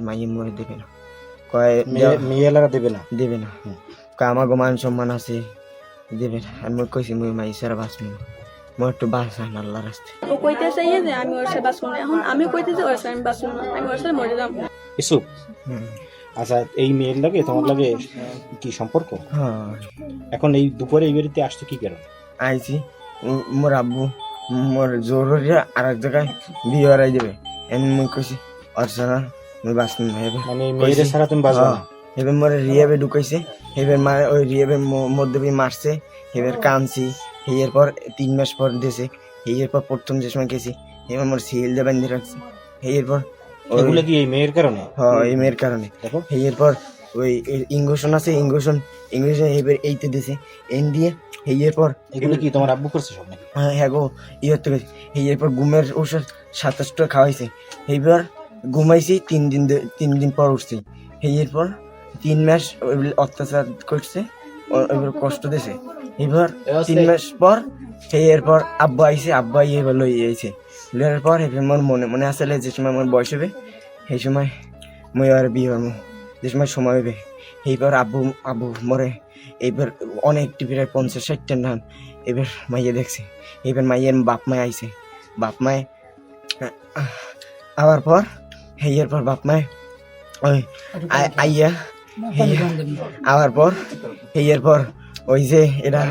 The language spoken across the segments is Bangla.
মাইয়ে মরে দেবে না। কয় মেয়েলারা দেবে না? দেবে না। কয় আমার মান সম্মান আছে দেবে না। আমি কইছি মই মাই সারা বাঁচবো না। মই একটু বাঁচান আল্লাহ রাস্তায়। ও কইতেছে ইয়ে যে আমি ওর সাথে বাঁচবো না। এখন আমি কইতেছি ওর সাথে আমি বাঁচবো না। আমি ওর সাথে মরে যাব। হুম। আচ্ছা এই মেয়ের লাগে তোমার লাগে কি সম্পর্ক? হ্যাঁ। এখন এই দুপুরে এই বাড়িতে আসতো কি কারণ আইছি ম- মোর আব্বু মোর জোর হইয়া আর এক জায়গায় বিয়ে হারাই দেবে। এমনি মই কইছি ওর ছাড়া মই বাঁচবো মানে মেয়েদের ছাড়া তুমি বাঁচবে না এবার মোরে রিয়াবে ঢুকাইছে এবার মা ওই রিয়াবের মধ্যে মারছে এবার কানছি এর পর তিন মাস পর দিয়েছে এর পর প্রথম যে সময় গেছি এবার মোর সিল দিয়ে রাখছে এগুলো কি এই মেয়ের কারণে হ্যাঁ এই মেয়ের কারণে দেখো। এরপর ওই ইংরেশন আছে এবার এইতে দিছে এন দিয়ে এরপর এগুলো কি তোমার আব্বু করছে সব হ্যাঁ হ্যাঁ গো ইয়ে থেকে এরপর ঘুমের ওষুধ সাতাশটা খাওয়াইছে এইবার ঘুমাইছি তিন দিন তিন দিন পর উঠছি। এরপর তিন মাস অত্যাচার করছে কষ্ট দিছে। এবার তিন মাস পর এরপর আব্বা আইছে আব্বা এবার লই আইছে। লইয়ার পর এবার মোর মনে মনে আসলে যে সময় আমার বয়স হবে সেই সময় মই আর বিয়ে হব যে সময় সময় হবে। এইবার আব্বু আব্বু মরে এইবার অনেক টিভির পঞ্চাশ ষাটটার নাম এবার মাইয়ে দেখছে। এবার মাইয়ের বাপ মায় আইছে। বাপ মায় আবার পর হেয়ার পর বাপ মায় ওই আই- আইয়া আবার পর হেয়ার পর ওই যে এটা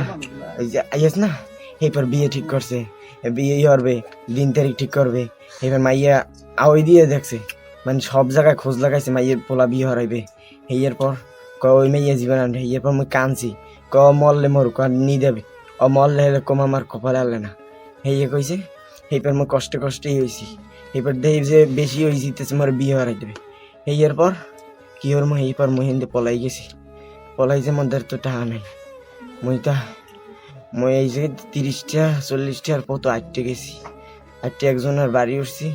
ওই যে আইয়াস না এরপর বিয়ে ঠিক করছে বিয়ে করবে দিন তারিখ ঠিক করবে এবার মাইয়া আওই দিয়ে দেখছে মানে সব জায়গায় খোঁজ লাগাইছে মাইয়ের পোলা বিয়ে হরাইবে হেয়ার পর ক ওই মাইয়া জীবন আনবে হেয়ার পর মুই কানছি ক মরলে মরুক আর নি দেবে ও মরলে হলে কম আমার কপালে আলে না হেয়ে কইছে এইবার মই কষ্টে কষ্টেই হয়েছি এবার দেই যে বেশি হয়ে যেতেছে মোর বিয়ে হারাই দেবে হেয়ার পর কি ওর মই এইবার মই হিন্দে পলাই গেছি। পলাই যে মধ্যে তো টাকা নাই। মই তা, মই এই যে তিরিশটা চল্লিশটার পতো আটটে গেছি। আটটে একজনের বাড়ি উঠছি।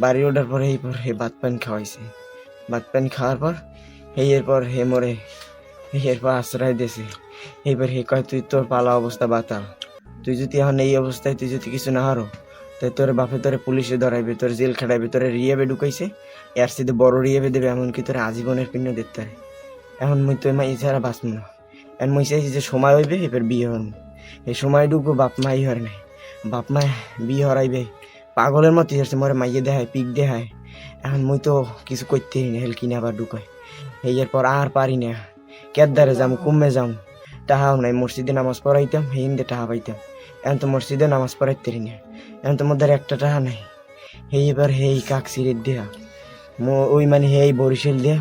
বাড়ি ওঠার পরে এই পর হে ভাত পানি খাওয়াইছে। ভাত পানি খাওয়ার পর হে এরপর হে মরে এরপর আশ্রয় দিয়েছে। এবার হে কয়, তুই তোর পালা অবস্থা বাতাল। তুই যদি এখন এই অবস্থায়, তুই যদি কিছু না হারো তাই তোর বাপে তোরে পুলিশে ধরাইবে, তোর জেল খাটাইবে, তোরে রিয়াবে ঢুকাইছে। এর সাথে বড় রিয়াবে দেবে, এমনকি তোর আজীবনের দিতে পারে। এখন মুই তো মা এছাড়া বাঁচব না। এখন মুই চাইছি যে সময় হইবে, এবার বিয়ে হন এই সময় সময়টুকু বাপ মাই হরে নাই। বাপ মা বিয়ে হরাইবে পাগলের মতো হচ্ছে মরে মাইয়ে দেখায়, পিক দেখায়। এখন মুই তো কিছু করতেই না হেল কিনে আবার ঢুকায়। এই এরপর আর পারি না। কেদারে যাম কুমে যাম। টাহাও নাই, মসজিদে নামাজ পড়াইতাম হিন্দে টাহা পাইতাম। এখন তো মসজিদে নামাজ পড়াইতে না এখন তো মধ্যে একটা টাকা নাই। হেই এবার হেই কাক সিরির দেয়া। মো ওই মানে হেই বরিশাল দেয়া।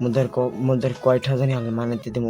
মোদের মোদের কয়টা জানি মানে দিতে